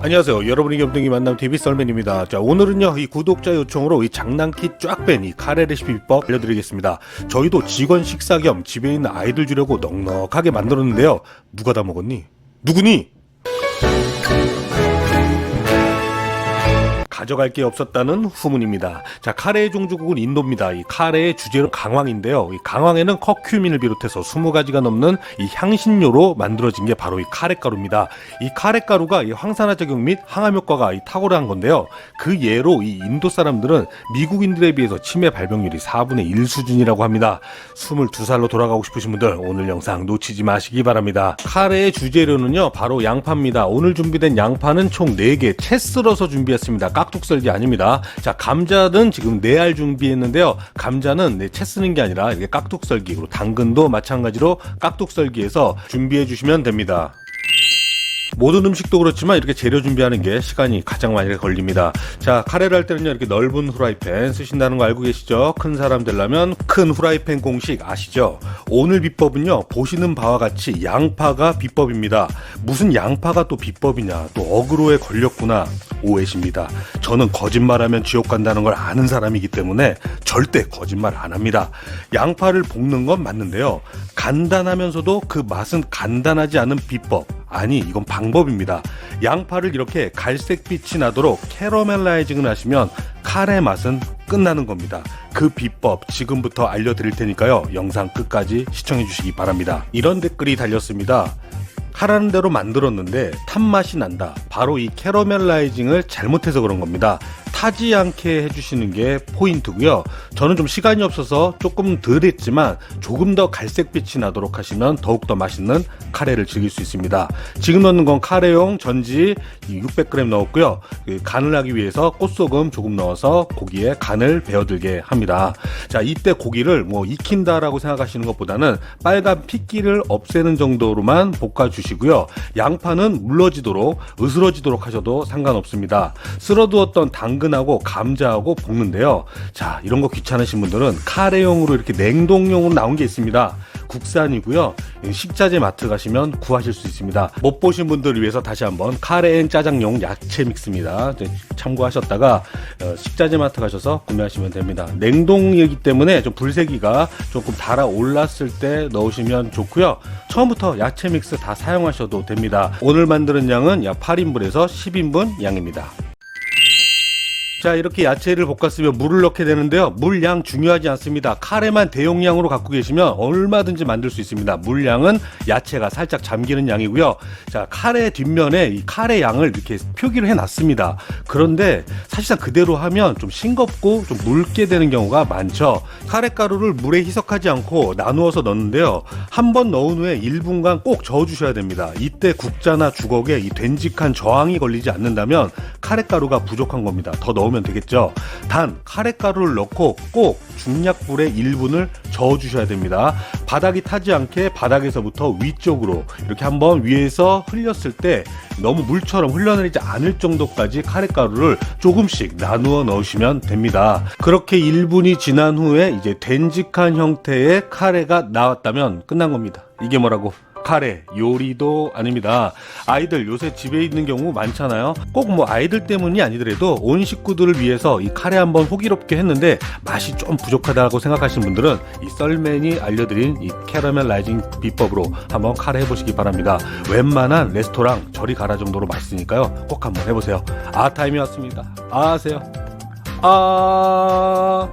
안녕하세요. 여러분이 겸등이 만남 TV 썰맨입니다. 자, 오늘은요, 이 구독자 요청으로 이 장난기 쫙 뺀 이 카레 레시피 비법 알려드리겠습니다. 저희도 직원 식사 겸 집에 있는 아이들 주려고 넉넉하게 만들었는데요. 누가 다 먹었니? 누구니? 가져갈 게 없었다는 후문입니다. 자, 카레의 종주국은 인도입니다. 이 카레의 주재료 강황인데요. 이 강황에는 커큐민을 비롯해서 20가지가 넘는 이 향신료로 만들어진 게 바로 이 카레 가루입니다. 이 카레 가루가 이 황산화 작용 및 항암 효과가 이 탁월한 건데요. 그 예로 이 인도 사람들은 미국인들에 비해서 치매 발병률이 4분의 1 수준이라고 합니다. 22살로 돌아가고 싶으신 분들 오늘 영상 놓치지 마시기 바랍니다. 카레의 주재료는요, 바로 양파입니다. 오늘 준비된 양파는 총 4개 채 썰어서 준비했습니다. 깍 둑썰기 아닙니다. 자, 감자는 지금 4알 준비했는데요. 감자는 네, 채 쓰는 게 아니라 이렇게 깍둑 썰기, 그리고 당근도 마찬가지로 깍둑 썰기해서 준비해 주시면 됩니다. 모든 음식도 그렇지만 이렇게 재료 준비하는 게 시간이 가장 많이 걸립니다. 자, 카레를 할 때는요, 이렇게 넓은 후라이팬 쓰신다는 거 알고 계시죠? 큰 사람 되려면 큰 후라이팬 공식 아시죠? 오늘 비법은요, 보시는 바와 같이 양파가 비법입니다. 무슨 양파가 또 비법이냐, 또 어그로에 걸렸구나, 오해십니다. 저는 거짓말하면 지옥 간다는 걸 아는 사람이기 때문에 절대 거짓말 안 합니다. 양파를 볶는 건 맞는데요. 간단하면서도 그 맛은 간단하지 않은 비법. 아니, 이건 방법입니다. 양파를 이렇게 갈색빛이 나도록 캐러멜라이징을 하시면 카레 맛은 끝나는 겁니다. 그 비법 지금부터 알려드릴 테니까요. 영상 끝까지 시청해 주시기 바랍니다. 이런 댓글이 달렸습니다. 하라는 대로 만들었는데 탄맛이 난다. 바로 이 캐러멜라이징을 잘못해서 그런 겁니다. 타지 않게 해주시는 게 포인트고요. 저는 좀 시간이 없어서 조금 덜 했지만 조금 더 갈색빛이 나도록 하시면 더욱더 맛있는 카레를 즐길 수 있습니다. 지금 넣는 건 카레용 전지 600g 넣었고요. 그 간을 하기 위해서 꽃소금 조금 넣어서 고기에 간을 배어들게 합니다. 자, 이때 고기를 뭐 익힌다라고 생각하시는 것보다는 빨간 핏기를 없애는 정도로만 볶아주시고요. 양파는 물러지도록 으스러지도록 하셔도 상관없습니다. 쓸어두었던 당근 하고 감자하고 볶는데요. 자, 이런 거 귀찮으신 분들은 카레용으로 이렇게 냉동용으로 나온 게 있습니다. 국산이고요. 식자재 마트 가시면 구하실 수 있습니다. 못 보신 분들을 위해서 다시 한번 카레 짜장용 야채 믹스입니다. 이제 참고하셨다가 어, 식자재 마트 가셔서 구매하시면 됩니다. 냉동이기 때문에 좀 불세기가 조금 달아 올랐을 때 넣으시면 좋고요. 처음부터 야채 믹스 다 사용하셔도 됩니다. 오늘 만드는 양은 약 8인분에서 10인분 양입니다. 자 이렇게 야채를 볶았으면 물을 넣게 되는데요. 물량 중요하지 않습니다. 카레만 대용량으로 갖고 계시면 얼마든지 만들 수 있습니다. 물량은 야채가 살짝 잠기는 양이고요. 자 카레 뒷면에 이 카레 양을 이렇게 표기를 해 놨습니다. 그런데 사실상 그대로 하면 좀 싱겁고 좀 묽게 되는 경우가 많죠. 카레 가루를 물에 희석하지 않고 나누어서 넣는데요. 한 번 넣은 후에 1분간 꼭 저어 주셔야 됩니다. 이때 국자나 주걱에 이 된직한 저항이 걸리지 않는다면 카레 가루가 부족한 겁니다. 더 넣으면 되겠죠. 단 카레가루를 넣고 꼭 중약불에 1분을 저어 주셔야 됩니다. 바닥이 타지 않게 바닥에서부터 위쪽으로 이렇게 한번 위에서 흘렸을 때 너무 물처럼 흘러내리지 않을 정도까지 카레가루를 조금씩 나누어 넣으시면 됩니다. 그렇게 1분이 지난 후에 이제 된직한 형태의 카레가 나왔다면 끝난 겁니다. 이게 뭐라고? 카레 요리도 아닙니다. 아이들 요새 집에 있는 경우 많잖아요. 꼭 뭐 아이들 때문이 아니더라도 온 식구들을 위해서 이 카레 한번 호기롭게 했는데 맛이 좀 부족하다고 생각하시는 분들은 이 썰맨이 알려드린 이 캐러멜 라이징 비법으로 한번 카레 해보시기 바랍니다. 웬만한 레스토랑 저리 가라 정도로 맛있으니까요. 꼭 한번 해보세요. 아 타임이 왔습니다. 아 하세요. 아